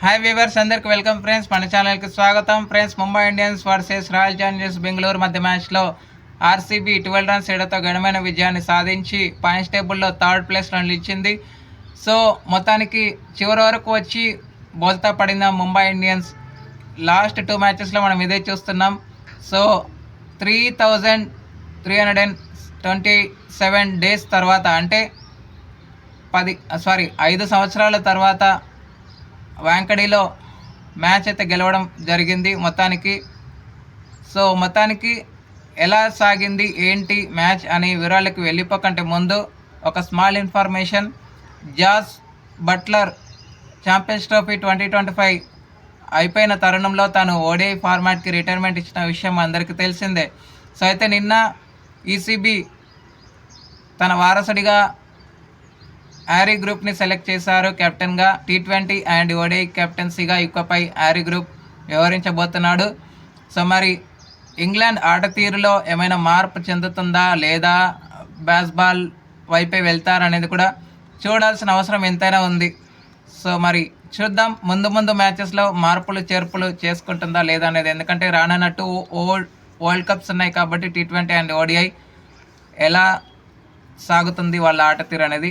Hi viewers అందరికి welcome friends మన ఛానల్కి స్వాగతం. Friends Mumbai Indians versus Royal Challengers Bengaluru మధ్య మ్యాచ్లో ఆర్సీబీ ట్వెల్వ్ రన్స్ ఏడతో ఘనమైన విజయాన్ని సాధించి పాయింట్స్ టేబుల్లో థర్డ్ ప్లేస్లో నిలిచింది సో మొత్తానికి చివరి వరకు వచ్చి బోల్తా పడిన ముంబై ఇండియన్స్ లాస్ట్ టూ మ్యాచెస్లో మనం ఇదే చూస్తున్నాం. So three thousand three hundred and twenty seven days తర్వాత అంటే పది సారీ ఐదు సంవత్సరాల తర్వాత వాంకడీలో మ్యాచ్ అయితే గెలవడం జరిగింది. మొత్తానికి సో మొత్తానికి ఎలా సాగింది ఏంటి మ్యాచ్ అని వివరాలకు వెళ్ళిపోకంటే ముందు ఒక small information. Jos Buttler Champions Trophy twenty twenty five అయిపోయిన తరుణంలో తాను ఓడే ఫార్మాట్కి రిటైర్మెంట్ ఇచ్చిన విషయం అందరికీ తెలిసిందే. సో అయితే నిన్న ఈసీబీ తన వారసుడిగా యారీ గ్రూప్ని సెలెక్ట్ చేశారు కెప్టెన్గా టీ ట్వంటీ అండ్ ఓడే కెప్టెన్సీగా ఇకపై యారీ గ్రూప్ వ్యవహరించబోతున్నాడు. సో మరి ఇంగ్లాండ్ ఆట తీరులో ఏమైనా మార్పు చెందుతుందా లేదా బాల్ వైపే వెళ్తారనేది కూడా చూడాల్సిన అవసరం ఎంతైనా ఉంది. సో మరి చూద్దాం ముందు ముందు మ్యాచెస్లో మార్పులు చేర్పులు చేసుకుంటుందా లేదా అనేది. ఎందుకంటే రానున్నట్టు ఓల్డ్ వరల్డ్ కప్స్ ఉన్నాయి కాబట్టి టీ ట్వంటీ అండ్ ఓడిఐ ఎలా సాగుతుంది వాళ్ళ ఆట తీరు అనేది.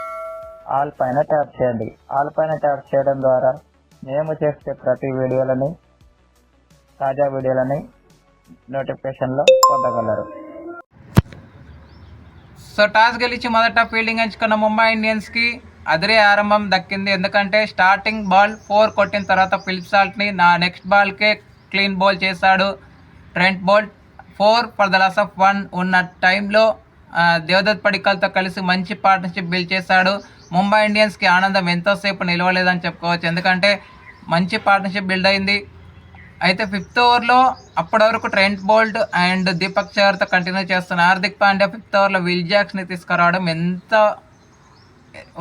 ఆల్ పైన ట్యాప్ చేయండి. ఆల్ పైన ట్యాప్ చేయడం ద్వారా మేము చేసే ప్రతి వీడియోలని తాజా వీడియోలని నోటిఫికేషన్లో పొందగలరు. సో టాస్ గెలిచి మొదట ఫీల్డింగ్ ఎంచుకున్న ముంబై ఇండియన్స్కి అదిరే ఆరంభం దక్కింది. ఎందుకంటే స్టార్టింగ్ బాల్ ఫోర్ కొట్టిన తర్వాత ఫిలిప్ సాల్ట్ని నా నెక్స్ట్ బాల్కే క్లీన్ బౌల్ చేశాడు. Trent Boult four for the loss of one ఉన్న టైంలో దేవదత్ పడికల్తో కలిసి మంచి పార్ట్నర్షిప్ బిల్డ్ చేశాడు. ముంబై ఇండియన్స్కి ఆనందం ఎంతోసేపు నిలవలేదని చెప్పుకోవచ్చు. ఎందుకంటే మంచి పార్ట్నర్షిప్ బిల్డ్ అయింది. అయితే ఫిఫ్త్ ఓవర్లో అప్పటి వరకు ట్రెంట్ బోల్ట్ అండ్ దీపక్ చహర్తో కంటిన్యూ చేస్తున్న హార్దిక్ పాండ్యా ఫిఫ్త్ ఓవర్లో విల్ జాక్స్ని తీసుకురావడం ఎంత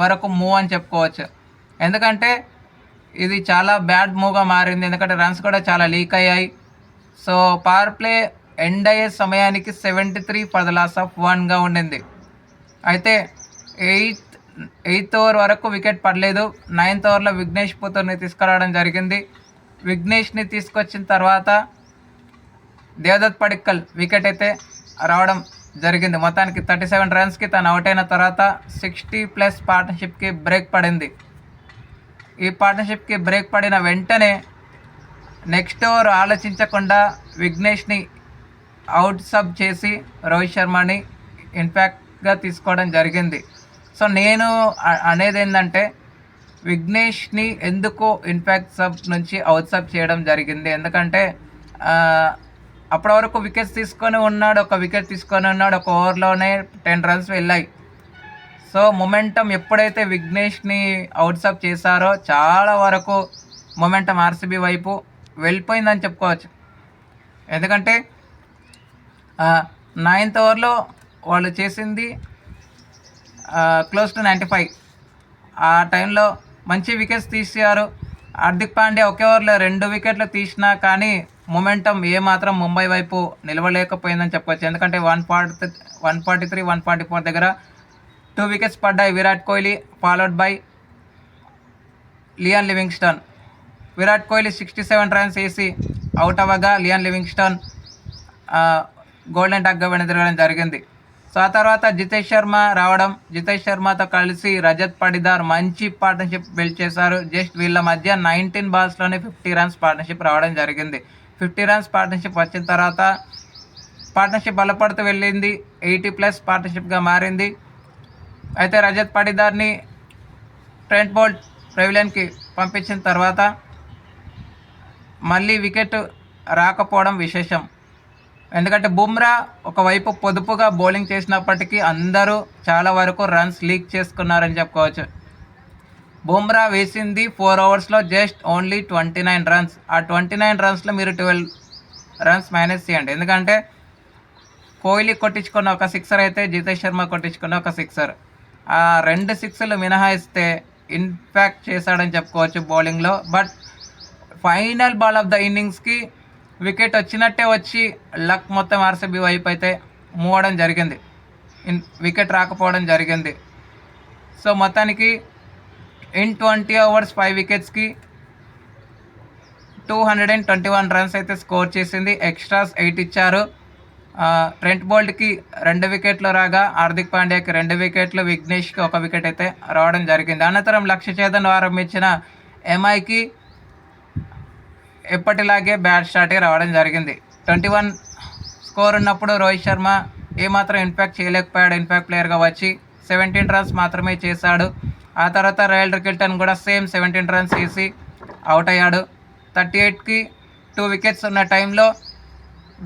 వరకు మూవ్ అని చెప్పుకోవచ్చు. ఎందుకంటే ఇది చాలా బ్యాడ్ మూవ్గా మారింది. ఎందుకంటే రన్స్ కూడా చాలా లీక్ అయ్యాయి. సో పవర్ ప్లే ఎండ్ అయ్యే సమయానికి seventy three for the loss of వన్గా ఉండింది. అయితే ఎయిట్ ఎయిత్ ఓవర్ వరకు వికెట్ పడలేదు. నైన్త్ ఓవర్లో విఘ్నేష్ పుత్తూర్ని తీసుకురావడం జరిగింది. విఘ్నేష్ని తీసుకొచ్చిన తర్వాత దేవదత్ పడిక్కల్ వికెట్ అయితే రావడం జరిగింది. మొత్తానికి థర్టీ సెవెన్ రన్స్కి తను అవుట్ అయిన తర్వాత సిక్స్టీ ప్లస్ పార్ట్నర్షిప్కి బ్రేక్ పడింది. ఈ పార్ట్నర్షిప్కి బ్రేక్ పడిన వెంటనే నెక్స్ట్ ఓవర్ ఆలోచించకుండా విఘ్నేష్ని అవుట్ సబ్ చేసి రోహిత్ శర్మని ఇన్ఫ్యాక్ట్గా తీసుకోవడం జరిగింది. సో నేను అనేది ఏంటంటే విఘ్నేష్ని ఎందుకు ఇన్ఫ్యాక్ట్ సబ్ నుంచి అవుట్ సబ్ చేయడం జరిగింది. ఎందుకంటే అప్పటి వరకు వికెట్స్ తీసుకొని ఉన్నాడు ఒక వికెట్ తీసుకొని ఉన్నాడు ఒక ఓవర్లోనే టెన్ రన్స్ వెళ్ళాయి. సో మొమెంటం ఎప్పుడైతే విఘ్నేష్ని అవుట్ సబ్ చేశారో చాలా వరకు మొమెంటం ఆర్సీబీ వైపు వెళ్ళిపోయిందని చెప్పుకోవచ్చు. ఎందుకంటే నైన్త్ ఓవర్లో వాళ్ళు చేసింది క్లోజ్ టు నైంటీ ఫైవ్ ఆ టైంలో మంచి వికెట్స్ తీసారు హార్దిక్ పాండ్యా ఒకే ఓవర్లో రెండు వికెట్లు తీసినా కానీ మొమెంటం ఏమాత్రం ముంబై వైపు నిలవలేకపోయిందని చెప్పొచ్చు. ఎందుకంటే one forty one forty three one forty four దగ్గర టూ వికెట్స్ పడ్డాయి. Virat Kohli followed by Liam Livingstone Virat Kohli sixty seven runs వేసి అవుట్ అవ్వగా లియాన్ లివింగ్స్టన్ గోల్డెన్ టగ్గా వెనుదిరగడం జరిగింది. సో ఆ తర్వాత జితేష్ శర్మ రావడం. జితేష్ శర్మతో కలిసి రజత్ పడిదార్ మంచి పార్ట్నర్షిప్ బిల్డ్ చేశారు. జస్ట్ వీళ్ళ మధ్య నైన్టీన్ బాల్స్లోనే ఫిఫ్టీ రన్స్ పార్ట్నర్షిప్ రావడం జరిగింది. ఫిఫ్టీ రన్స్ పార్ట్నర్షిప్ వచ్చిన తర్వాత పార్ట్నర్షిప్ బలపడుతూ వెళ్ళింది. ఎయిటీ ప్లస్ పార్ట్నర్షిప్గా మారింది. అయితే రజత్ పడిదార్ని ట్రెంట్ బోల్ట్ ప్రెవిలియన్కి పంపించిన తర్వాత మళ్ళీ వికెట్ రాకపోవడం విశేషం. ఎందుకంటే బుమ్రా ఒకవైపు పొదుపుగా బౌలింగ్ చేసినప్పటికీ అందరూ చాలా వరకు రన్స్ లీక్ చేసుకున్నారని చెప్పుకోవచ్చు. బుమ్రా వేసింది four ఓవర్స్లో just only twenty nine runs ఆ ట్వంటీ నైన్ రన్స్లో మీరు ట్వెల్వ్ రన్స్ మైనస్ చేయండి. ఎందుకంటే కోహ్లీ కొట్టించుకున్న ఒక సిక్సర్ అయితే జితేష్ శర్మ కొట్టించుకున్న ఒక సిక్సర్ ఆ రెండు సిక్స్లు మినహాయిస్తే ఇన్ఫాక్ట్ చేశాడని చెప్పుకోవచ్చు బౌలింగ్లో but final ball of the ఇన్నింగ్స్కి wicket వచ్చినట్టే వచ్చి లక్ మొత్తం ఆర్సీబీ వైపు అయితే మూవ్ అవడం జరిగింది. వికెట్ రాకపోవడం జరిగింది. సో మొత్తానికి in twenty overs five వికెట్స్కి two hundred and twenty one runs అయితే స్కోర్ చేసింది. ఎక్స్ట్రాస్ ఎయిట్ ఇచ్చారు. ట్రెంట్ బోల్ట్కి రెండు వికెట్లు రాగా హార్దిక్ పాండ్యాకి రెండు వికెట్లు విఘ్నేష్కి ఒక వికెట్ అయితే రావడం జరిగింది. అనంతరం లక్ష్య చేతన్ ఆరంభించిన ఎంఐకి ఎప్పటిలాగే బ్యాట్ స్టార్టే రావడం జరిగింది. ట్వంటీ వన్ స్కోర్ ఉన్నప్పుడు రోహిత్ శర్మ ఏమాత్రం ఇన్ఫాక్ట్ చేయలేకపోయాడు. ఇన్ఫాక్ట్ ప్లేయర్గా వచ్చి సెవెంటీన్ రన్స్ మాత్రమే చేశాడు. ఆ తర్వాత రాయల్ రికిల్టన్ కూడా సేమ్ సెవెంటీన్ రన్స్ చేసి అవుట్ అయ్యాడు. థర్టీ ఎయిట్కి టూ వికెట్స్ ఉన్న టైంలో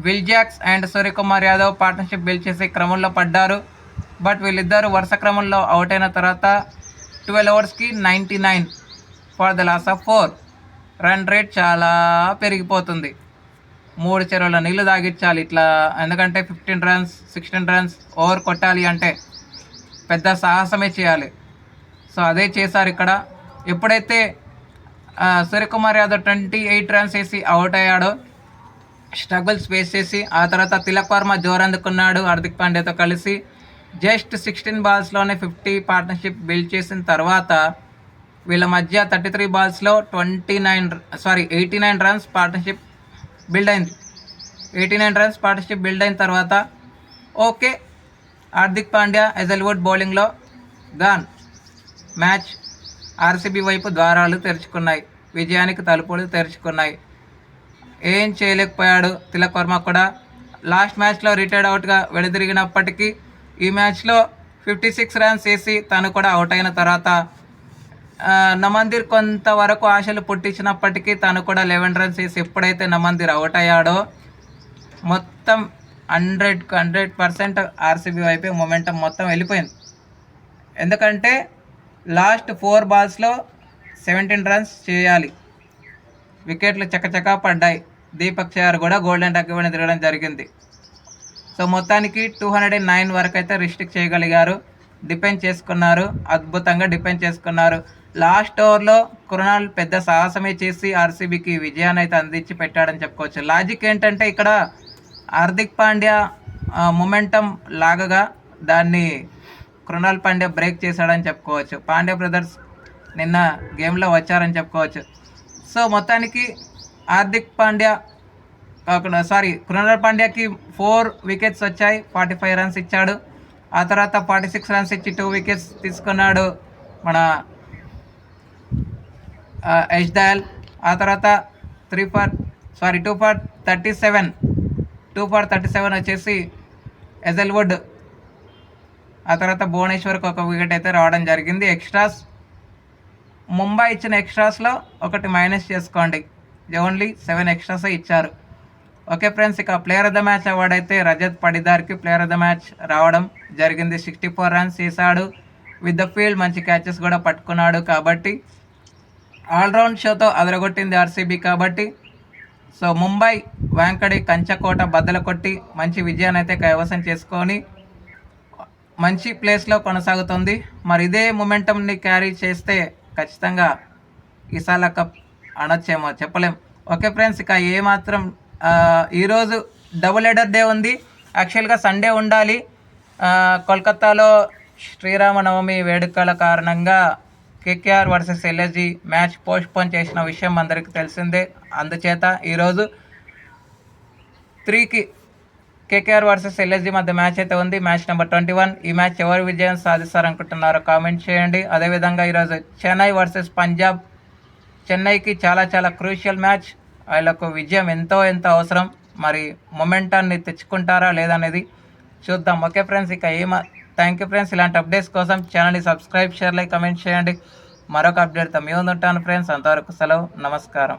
Will Jacks and Suryakumar Yadav partnership build చేసే క్రమంలో పడ్డారు. బట్ వీళ్ళిద్దరూ వరుస క్రమంలో అవుట్ అయిన తర్వాత twelve ఓవర్స్కి ninety nine for the loss of four. Run rate చాలా పెరిగిపోతుంది. మూడు చెరువుల నీళ్ళు తాగించాలి ఇట్లా. ఎందుకంటే fifteen runs sixteen runs over కొట్టాలి అంటే పెద్ద సాహసమే చేయాలి. సో అదే చేశారు ఇక్కడ. ఎప్పుడైతే Suryakumar Yadav twenty eight runs వేసి అవుట్ అయ్యాడో స్ట్రగుల్స్ ఫేస్ చేసి ఆ తర్వాత తిలక్ వర్మ జోరందుకున్నాడు హార్దిక్ పాండ్యాతో కలిసి. జస్ట్ సిక్స్టీన్ బాల్స్లోనే ఫిఫ్టీ పార్ట్నర్షిప్ బిల్డ్ చేసిన తర్వాత వీళ్ళ మధ్య thirty three బాల్స్లో twenty nine sorry eighty nine runs partnership build అయింది. Eighty nine runs partnership build అయిన తర్వాత ఓకే హార్దిక్ పాండ్యా ఎజల్వుడ్ బౌలింగ్లో గాన్ మ్యాచ్ ఆర్సీబీ వైపు ద్వారాలు తెరుచుకున్నాయి. విజయానికి తలుపులు తెరుచుకున్నాయి. ఏం చేయలేకపోయాడు తిలక్ వర్మ కూడా. లాస్ట్ మ్యాచ్లో రిటైర్డ్ అవుట్గా వెనుదిరిగినప్పటికీ ఈ మ్యాచ్లో ఫిఫ్టీ సిక్స్ రన్స్ వేసి తను కూడా అవుట్ అయిన తర్వాత నమందిర్ కొంతవరకు ఆశలు పుట్టించినప్పటికీ తను కూడా లెవెన్ రన్స్ వేసి ఎప్పుడైతే నమందిర్ అవుట్ అయ్యాడో మొత్తం హండ్రెడ్ హండ్రెడ్ పర్సెంట్ ఆర్సీబీ వైపే మొమెంటం మొత్తం వెళ్ళిపోయింది. ఎందుకంటే లాస్ట్ ఫోర్ బాల్స్లో సెవెంటీన్ రన్స్ చేయాలి. వికెట్లు చకచకా పడ్డాయి. దీపక్ చహర్ కూడా గోల్డెన్ డక్ ఇవ్వడం తిరగడం జరిగింది. సో మొత్తానికి టూ హండ్రెడ్ అండ్ నైన్ వరకు అయితే రిస్ట్రిక్ట్ చేయగలిగారు. డిపెండ్ చేసుకున్నారు అద్భుతంగా డిపెండ్ చేసుకున్నారు. లాస్ట్ ఓవర్లో కృణాల్ పెద్ద సాహసమే చేసి ఆర్సీబీకి విజయాన్ని అయితే అందించి పెట్టాడని చెప్పుకోవచ్చు. లాజిక్ ఏంటంటే ఇక్కడ హార్దిక్ పాండ్యా మొమెంటం లాగగా దాన్ని కృణాల్ పాండ్యా బ్రేక్ చేశాడని చెప్పుకోవచ్చు. పాండ్యా బ్రదర్స్ నిన్న గేమ్లో వచ్చారని చెప్పుకోవచ్చు. సో మొత్తానికి హార్దిక్ పాండ్యా కాకుండా సారీ కృణాల్ పాండ్యాకి ఫోర్ వికెట్స్ వచ్చాయి ఫార్టీ ఫైవ్ రన్స్ ఇచ్చాడు. ఆ తర్వాత ఫార్టీ సిక్స్ రన్స్ ఇచ్చి టూ వికెట్స్ తీసుకున్నాడు మన యష్ దయాల్ ఆ తర్వాత three for sorry two for thirty seven two for thirty seven వచ్చేసి ఎజల్వుడ్ ఆ తర్వాత భువనేశ్వర్కి ఒక వికెట్ అయితే రావడం జరిగింది. ఎక్స్ట్రాస్ ముంబై ఇచ్చిన ఎక్స్ట్రాస్లో ఒకటి మైనస్ చేసుకోండి. ఓన్లీ సెవెన్ ఎక్స్ట్రాసే ఇచ్చారు. ఓకే ఫ్రెండ్స్ ఇక ప్లేయర్ ఆఫ్ ద మ్యాచ్ అవార్డైతే అయితే రజత్ పడిదార్కి ప్లేయర్ ఆఫ్ ద మ్యాచ్ రావడం జరిగింది. సిక్స్టీ ఫోర్ రన్స్ చేశాడు. విత్ ద ఫీల్డ్ మంచి క్యాచెస్ కూడా పట్టుకున్నాడు కాబట్టి ఆల్రౌండ్ షోతో అదరగొట్టింది ఆర్సీబీ కాబట్టి. సో ముంబై వెంకడి కంచకోట బద్దలు కొట్టి మంచి విజయాన్ని అయితే కైవసం చేసుకొని మంచి ప్లేస్లో కొనసాగుతుంది. మరి ఇదే మొమెంటంని క్యారీ చేస్తే ఖచ్చితంగా ఈసాల కప్ అనొచ్చేమో చెప్పలేం. ఓకే ఫ్రెండ్స్ ఇక ఏమాత్రం ఈరోజు డబుల్ హెడర్ డే ఉంది. యాక్చువల్గా సండే ఉండాలి. కోల్కత్తాలో కోల్కతాలో శ్రీరామనవమి వేడుకల కారణంగా KKR versus LSG match postpone చేసిన విషయం అందరికీ తెలిసిందే. అందుచేత ఈరోజు త్రీకి కేకేఆర్ వర్సెస్ ఎల్ఎస్జి మధ్య మ్యాచ్ అయితే ఉంది. Match number twenty one. ఈ మ్యాచ్ ఎవరు విజయం సాధిస్తారనుకుంటున్నారో కామెంట్ చేయండి. అదేవిధంగా ఈరోజు చెన్నై వర్సెస్ పంజాబ్. చెన్నైకి చాలా చాలా క్రూషియల్ మ్యాచ్. వాళ్ళకు విజయం ఎంతో ఎంత అవసరం? మరి మొమెంటాన్ని తెచ్చుకుంటారా లేదనేది చూద్దాం. ఓకే ఫ్రెండ్స్ ఇక ఏమ థ్యాంక్ యూ ఫ్రెండ్స్. ఇలాంటి అప్డేట్స్ కోసం ఛానల్ని సబ్స్క్రైబ్ షేర్ లైక్ కమెంట్ చేయండి. మరొక అప్డేట్తో మీ ఉంటాను ఫ్రెండ్స్. అంతవరకు సెలవు. నమస్కారం.